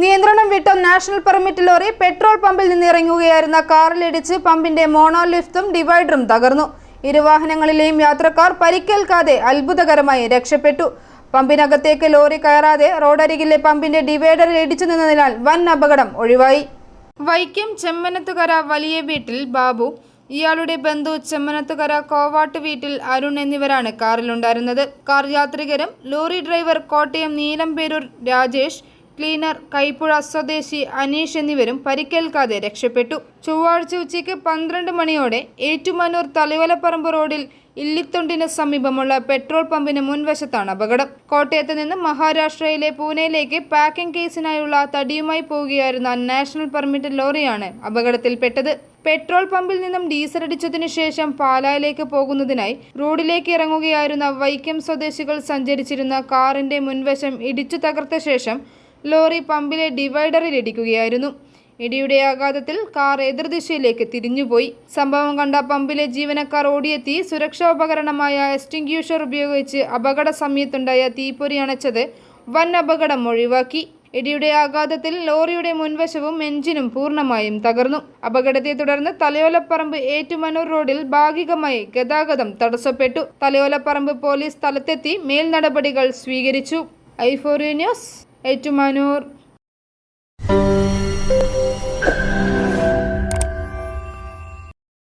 നിയന്ത്രണം വിട്ട national permit lorry petrol പമ്പിൽ നിന്ന് ഇറങ്ങുകയായിരുന്ന കാറിലിടിച്ച് പമ്പിന്റെ മോണോലിഫ്റ്റും ഡിവൈഡറും തകർന്നു. ഇരുവാഹനങ്ങളിലെയും യാത്രക്കാർ പരിക്കേൽക്കാതെ അത്ഭുതകരമായി രക്ഷപ്പെട്ടു. പമ്പിനകത്തേക്ക് ലോറി കയറാതെ റോഡരികിലെ പമ്പിന്റെ ഡിവൈഡറിൽ ഇടിച്ചു നിന്നതിനാൽ വൻ അപകടം ഒഴിവായി. വൈക്കം ചെമ്മനത്തുകര വലിയ വീട്ടിൽ ബാബു ഇയാളുടെ ബന്ധു ചെമ്മനത്തുകര കോവാട്ട് വീട്ടിൽ അരുൺ എന്നിവരാണ് കാറിലുണ്ടായിരുന്നത്. Car യാത്രികരും lorry driver Kottayam Neelamperoor Rajesh cleaner Kaipuzha സ്വദേശി അനീഷ് എന്നിവരും പരിക്കേൽക്കാതെ രക്ഷപ്പെട്ടു. ചൊവ്വാഴ്ച ഉച്ചയ്ക്ക് പന്ത്രണ്ട് മണിയോടെ ഏറ്റുമാനൂർ തളിവലപ്പറമ്പ് റോഡിൽ ഇല്ലിത്തൊണ്ടിന് സമീപമുള്ള പെട്രോൾ പമ്പിന് മുൻവശത്താണ് അപകടം. കോട്ടയത്ത് നിന്ന് മഹാരാഷ്ട്രയിലെ പൂനെയിലേക്ക് പാക്കിംഗ് കേസിനായുള്ള തടിയുമായി പോവുകയായിരുന്ന നാഷണൽ പെർമിറ്റ് ലോറിയാണ് അപകടത്തിൽപ്പെട്ടത്. പെട്രോൾ പമ്പിൽ നിന്നും ഡീസൽ അടിച്ചതിനു ശേഷം പാലായിലേക്ക് പോകുന്നതിനായി റോഡിലേക്ക് ഇറങ്ങുകയായിരുന്ന വൈക്കം സ്വദേശികൾ സഞ്ചരിച്ചിരുന്ന കാറിന്റെ മുൻവശം ഇടിച്ചു തകർത്ത ശേഷം ലോറി പമ്പിലെ ഡിവൈഡറിൽ ഇടിക്കുകയായിരുന്നു. ഇടിയുടെ ആഘാതത്തിൽ കാർ എതിർദിശയിലേക്ക് തിരിഞ്ഞുപോയി. സംഭവം കണ്ട പമ്പിലെ ജീവനക്കാർ ഓടിയെത്തി. സുരക്ഷാ ഉപകരണമായ എക്സ്റ്റിങ്ക്യൂഷർ ഉപയോഗിച്ച് അപകട സമയത്തുണ്ടായ തീപ്പൊരി അണച്ചത് വൻ അപകടം ഒഴിവാക്കി. ഇടിയുടെ ആഘാതത്തിൽ ലോറിയുടെ മുൻവശവും എഞ്ചിനും പൂർണമായും തകർന്നു. അപകടത്തെ തുടർന്ന് തലയോലപ്പറമ്പ് ഏറ്റുമനൂർ റോഡിൽ ഭാഗികമായി ഗതാഗതം തടസ്സപ്പെട്ടു. തലയോലപ്പറമ്പ് പോലീസ് സ്ഥലത്തെത്തി മേൽനടപടികൾ സ്വീകരിച്ചു. ഐഫോറിയ ന്യൂസ്. ഏറ്റുമാനൂർ